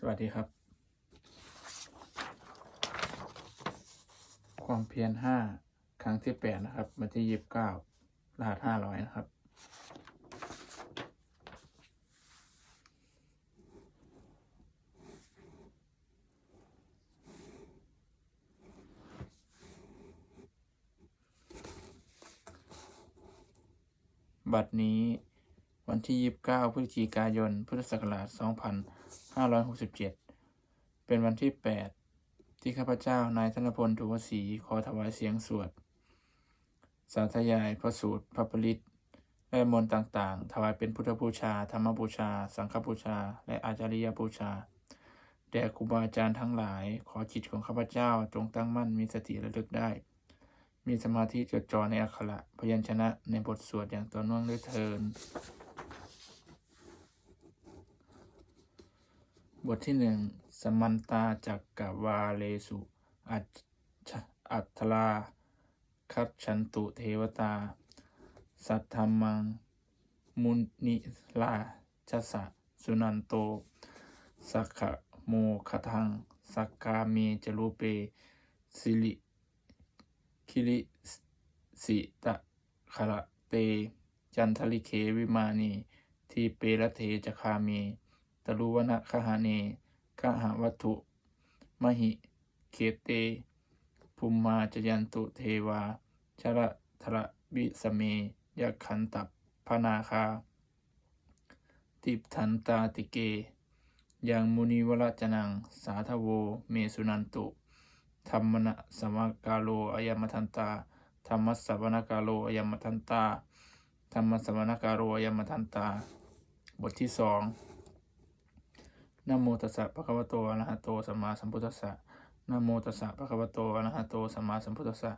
สวัสดีครับ ความเพียรห้าครั้งที่แปดนะครับวันที่ยีิบเก้ารหัสห้าร้อยนะครับ บัดนี้วันที่29พฤศจิกายน พุทธศักราชสองพัน 2567เป็นวันที่8ที่ข้าพเจ้านายธนพลทุวศรีขอถวายเสียงสวด สาธยายพระสูตรพระปริตและมนต์ต่างๆ ถวายเป็นพุทธบูชา ธรรมบูชา สังฆบูชา และอาจาริยบูชาแด่ครูบาอาจารย์ทั้งหลาย ขอจิตของข้าพเจ้าจงตั้งมั่นมีสติระลึกได้ มีสมาธิจดจ่อในอักขระพยัญชนะในบทสวดอย่างต่อเนื่องด้วยเทิน บทที่หนึ่งสมันตาจักกวาเลสุอัจฉอัตลาคัจฉันตุเทวตา สัทธรรมัง มุนิลาชสะสุนันโต สักขะโมคทัง สักกาเมจรูเป สิริคิริสิตะคระเต จันทลิเควิมานี ทีเประเทจคาเม ตรุวนะคหาเนคหาวัตถุ มหิเขเตภูมมาจยันตุเทวา ชระทระวิสเมยขันตับพนาคา ติปทันตาติเก ยังมุนิวรจนัง สาทโว เมสุนันตุ ธรรมนะสมกาโลอายมทันตา ธรรมสสวนกาโลอายมทันตา ธรรมสสวนกาโลอายมทันตา บทที่สอง นะโมตัสสะภะคะวะโตอะระหะโตสัมมาสัมพุทธัสสะนะโมตัสสะภะคะวะโตอะระหะโตสัมมาสัมพุทธัสสะ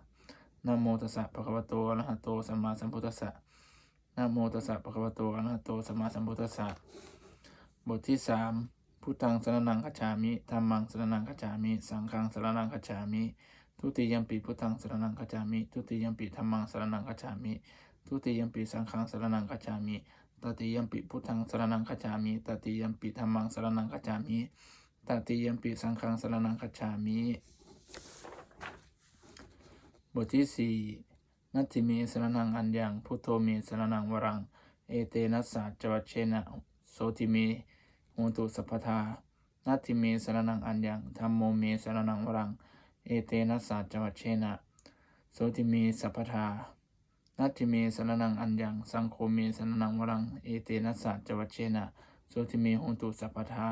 นะโมตัสสะภะคะวะโตอะระหะโตสัมมาสัมพุทธัสสะนะโมตัสสะภะคะวะโตอะระหะโตสัมมาสัมพุทธัสสะบทที่สามพุทธังสรณังคัจฉามิธัมมังสรณังคัจฉามิ สังฆังสรณังคัจฉามิทุติยมปีพุทธังสรณังคัจฉามิทุติยมปีธัมมังสรณังคัจฉามิทุติยมปีสังฆังสรณังคัจฉามิ ตติยมปิพุทธังสรณังคัจามิตติยมปิธัมมังสรณังคัจามิตติยมปิสังฆังสรณังคัจามิบทที่สี่นัตถิเมสรณังอัญญังพุทโธเมสรณังวรัง เอเตนัสสะจวัชเชนะโสติเมโหตุสัพพทานัตถิเมสรณังอัญญังธัมโมเมสรณังวรัง เอเตนัสสะจวัชเชนะโสติเมสัพพทา นัตถิเมสรนังอันยัง สังโฆเมสรนังวรัง เอเตนัสสะจวัชเชนะ โสติเมโหตุสัพพทา